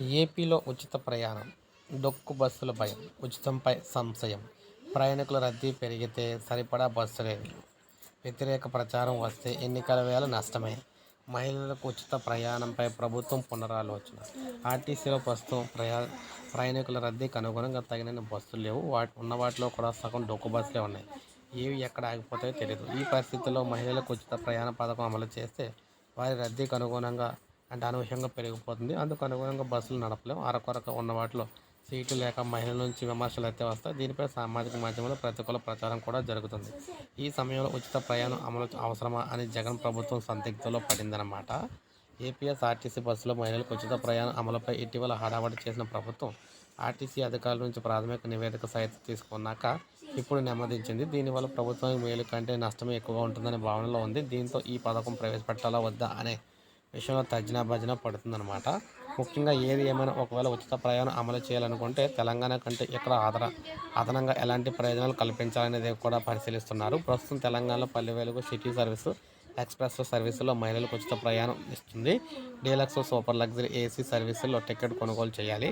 ఏపీలో ఉచిత ప్రయాణం డొక్కు బస్సుల భయం ఉచితంపై సంశయం. ప్రయాణికుల రద్దీ పెరిగితే సరిపడా బస్సు లేదు. వ్యతిరేక ప్రచారం వస్తే ఎన్నికల వేళ నష్టమే. మహిళలకు ఉచిత ప్రయాణంపై ప్రభుత్వం పునరాలోచన. ఆర్టీసీలో ప్రస్తుతం ప్రయా ప్రయాణికుల రద్దీకి అనుగుణంగా తగిన బస్సులు లేవు. వాటి ఉన్న వాటిలో కూడా సగం డొక్కు బస్సులే ఉన్నాయి. ఏవి ఎక్కడ ఆగిపోతాయో తెలియదు ఈ పరిస్థితుల్లో మహిళలకు ఉచిత ప్రయాణ పథకం అమలు చేస్తే వారి రద్దీకి అనుగుణంగా అంటే అనూహ్యంగా పెరిగిపోతుంది. అందుకు అనుగుణంగా బస్సులు నడపలేము. అరకొరక ఉన్న వాటిలో సీటు లేక మహిళల నుంచి విమర్శలు అయితే వస్తాయి. దీనిపై సామాజిక మాధ్యమంలో ప్రతికూల ప్రచారం కూడా జరుగుతుంది. ఈ సమయంలో ఉచిత ప్రయాణం అమలు అవసరమా అని జగన్ ప్రభుత్వం సందిగ్ధంలో పడిందన్నమాట. ఏపీఎస్ఆర్టీసీ బస్సులో మహిళలకు ఉచిత ప్రయాణం అమలుపై ఇటీవల హడావడి చేసిన ప్రభుత్వం ఆర్టీసీ అధికారుల నుంచి ప్రాథమిక నివేదిక సైతం తీసుకున్నాక ఇప్పుడు నెమ్మదించింది. దీనివల్ల ప్రభుత్వానికి మేలు కంటే నష్టమే ఎక్కువగా ఉంటుందనే భావనలో ఉంది. దీంతో ఈ పథకం ప్రవేశపెట్టాలా వద్దా అనే విషయంలో తర్జన భజన పడుతుందన్నమాట. ముఖ్యంగా ఏది ఏమైనా ఒకవేళ ఉచిత ప్రయాణం అమలు చేయాలనుకుంటే తెలంగాణ కంటే ఇక్కడ ఆదర అదనంగా ఎలాంటి ప్రయోజనాలు కల్పించాలనేది కూడా పరిశీలిస్తున్నారు. ప్రస్తుతం తెలంగాణలో పల్లెవేలుగు సిటీ సర్వీసు ఎక్స్ప్రెస్ సర్వీసులో మహిళలకు ఉచిత ప్రయాణం ఇస్తుంది. డీలక్స్ సూపర్ లగ్జరీ ఏసీ సర్వీసుల్లో టికెట్ కొనుగోలు చేయాలి.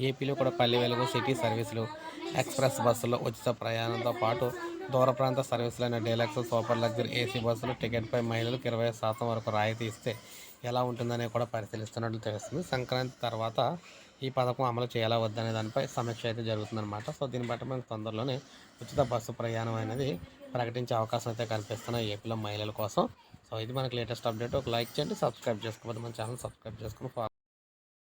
ఏపీలో కూడా పల్లె వెలుగు సిటీ సర్వీసులు ఎక్స్ప్రెస్ బస్సుల్లో ఉచిత ప్రయాణంతో పాటు దూర ప్రాంత సర్వీసులైన డీలక్స్ సూపర్ లగ్జరీ ఏసీ బస్సులు టికెట్పై మహిళలకు ఇరవై శాతం వరకు రాయితీ ఇస్తే ఎలా ఉంటుందనే కూడా పరిశీలిస్తున్నట్లు తెలుస్తుంది. సంక్రాంతి తర్వాత ఈ పథకం అమలు చేయాలా వద్దనే దానిపై సమీక్ష అయితే జరుగుతుందన్నమాట. సో దీన్ని బట్టి మనకు తొందరలోనే ఉచిత బస్సు ప్రయాణం అనేది ప్రకటించే అవకాశం అయితే కనిపిస్తున్నాయి ఏపీలో మహిళల కోసం. సో ఇది మనకి లేటెస్ట్ అప్డేట్. ఒక లైక్ చేయండి సబ్స్క్రైబ్ చేసుకోవద్దు మన ఛానల్ సబ్స్క్రైబ్ చేసుకుని